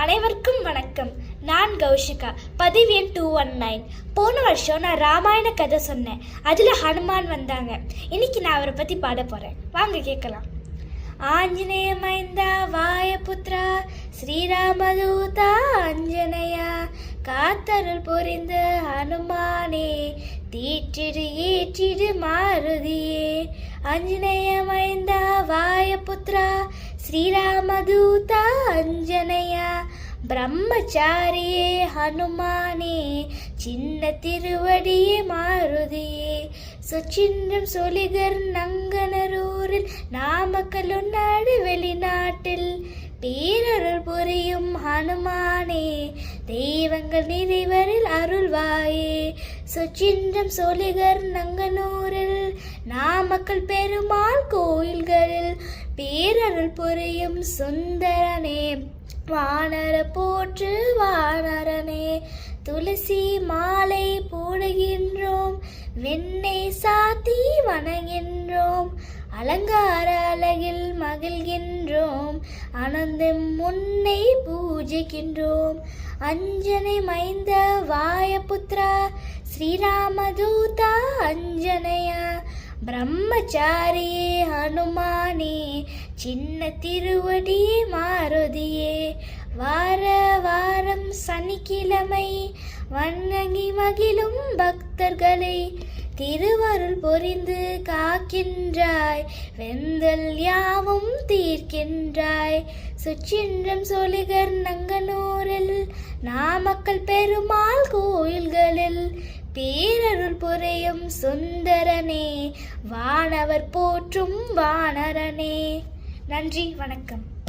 அனைவருக்கும் வணக்கம். நான் கௌஷிகா. பதிவு எண் டூ ஒன் நைன் போன வருஷம் நான் ராமாயண கதை சொன்னேன். அதில் ஹனுமான் வந்தாங்க. இன்னைக்கு நான் அவரை பற்றி பாட போகிறேன் வாங்க கேட்கலாம். ஆஞ்சநேய மைந்தா வாயபுத்ரா ஸ்ரீராமதூதா அஞ்சனையா காத்தருள் புரிந்த ஹனுமானே தீற்றிடு ஏற்றிடு மாருதியே. ஆஞ்சநேய மைந்தா வாயபுத்ரா ஸ்ரீராமதூதா அஞ்ச பிரம்மச்சாரியே ஹனுமானே சின்ன திருவடியே மாருதியே. சுச்சின்றம் சொலிகர் நங்கனரூரில் நாமக்கல் நாடு வெளிநாட்டில். பேரருள் புரியும் ஹனுமானே தெய்வங்கள் நிறைவரில் அருள்வாயே. சொச்சின்றம் சொலிகர் நங்கனூரில் நாமக்கல் பெருமாள் கோயில்களில். பேரருள் புரியும் சுந்தரனே வானர போற்று வானரனே துளசி மாலை போடுகின்றோம் வெண்ணெய் சாத்தி வணங்கின்றோம் அலங்கார அழகில் மகிழ்கின்றோம் அனந்தம் முன்னை பூஜிக்கின்றோம். அஞ்சனை மைந்த வாயபுத்ரா ஸ்ரீராமதூதா அஞ்சனையா பிரம்மச்சாரியே ஹனுமானே சின்ன திருவடியே மாருதியே வார வாரம் சனிக்கிழமை வண்ணங்கி மகிழும் பக்தர்களை திருவருள் பொரிந்து காக்கின்றாய் வெந்தல் யாவும் தீர்க்கின்றாய். சுச்சின்றம் சொலிகர் நங்கனூரில் நாமக்கல் பெருமாள் கோயில்களில் பேரருள் புரியும் சுந்தரனே வானவர் போற்றும் வானரனே. நன்றி வணக்கம்.